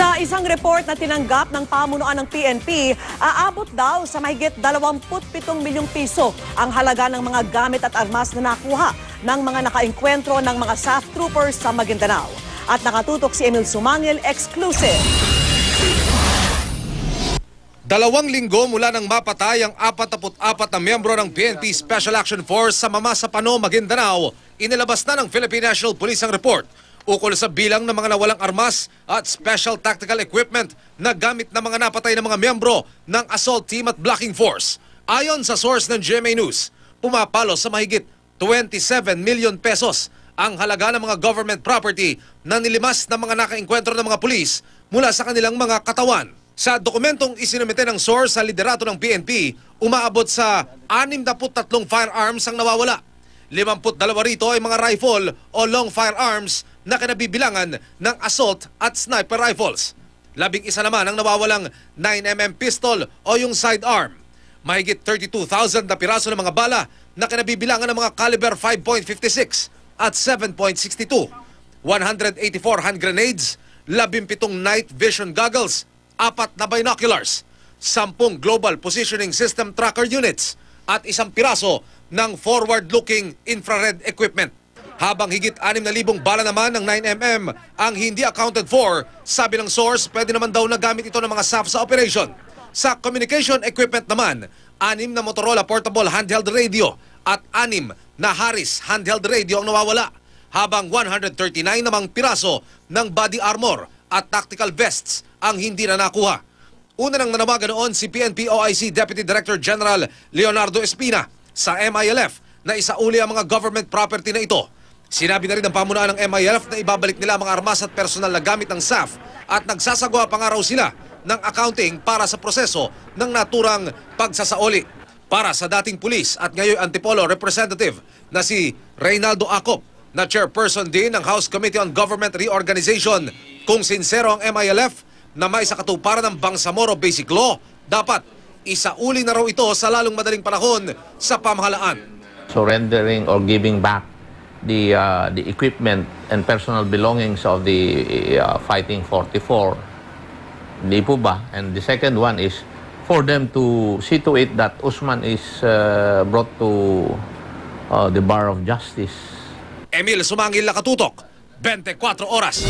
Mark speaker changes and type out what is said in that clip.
Speaker 1: Sa isang report na tinanggap ng pamunuan ng PNP, aabot daw sa mahigit 27 milyong piso ang halaga ng mga gamit at armas na nakuha ng mga nakaengkwentro ng mga SAF troopers sa Maguindanao. At nakatutok si Emil Sumangil, exclusive.
Speaker 2: Dalawang linggo mula nang mapatay ang 44 na miyembro ng PNP Special Action Force sa Mamasapano, Maguindanao, inilabas na ng Philippine National Police ang report ukol sa bilang ng mga nawalang armas at special tactical equipment na gamit ng mga napatay ng mga miyembro ng assault team at blocking force. Ayon sa source ng GMA News, pumapalo sa mahigit 27 million pesos ang halaga ng mga government property na nilimas ng mga nakaengkwentro ng mga pulis mula sa kanilang mga katawan. Sa dokumentong isinumite ng source sa liderato ng PNP, umaabot sa 63 firearms ang nawawala. 52 rito ay mga rifle o long firearms na kinabibilangan ng assault at sniper rifles. Labing isa naman ang nawawalang 9mm pistol o yung sidearm. Mahigit 32,000 na piraso ng mga bala na kinabibilangan ng mga caliber 5.56 at 7.62. 184 hand grenades, 17 night vision goggles, apat na binoculars, 10 global positioning system tracker units, at isang piraso ng forward-looking infrared equipment. Habang higit 6,000 bala naman ng 9mm ang hindi accounted for, sabi ng source, pwede naman daw nagamit ito ng mga SAF sa operation. Sa communication equipment naman, anim na Motorola portable handheld radio at anim na Harris handheld radio ang nawawala, habang 139 namang piraso ng body armor at tactical vests ang hindi na nakuha. Una nang nanawagan noon si PNP OIC Deputy Director General Leonardo Espina sa MILF na isauli ang mga government property na ito. Sinabi na rin ng pamunuan ng MILF na ibabalik nila ang mga armas at personal na gamit ng SAF at nagsasagawa pa nga raw sila ng accounting para sa proseso ng naturang pagsasaoli. Para sa dating pulis at ngayon Antipolo representative na si Reynaldo Acop na chairperson din ng House Committee on Government Reorganization, kung sincero ang MILF na may sa katuparan ng Bangsamoro Basic Law, dapat isauli na raw ito sa lalong madaling panahon sa pamahalaan.
Speaker 3: surrendering or giving back the uh, the equipment and personal belongings of the uh, fighting 44 hindi po ba and the second one is for them to see to it that Usman is uh, brought to uh, the bar of justice
Speaker 2: Emil Sumangil Nakatutok, 24 Oras.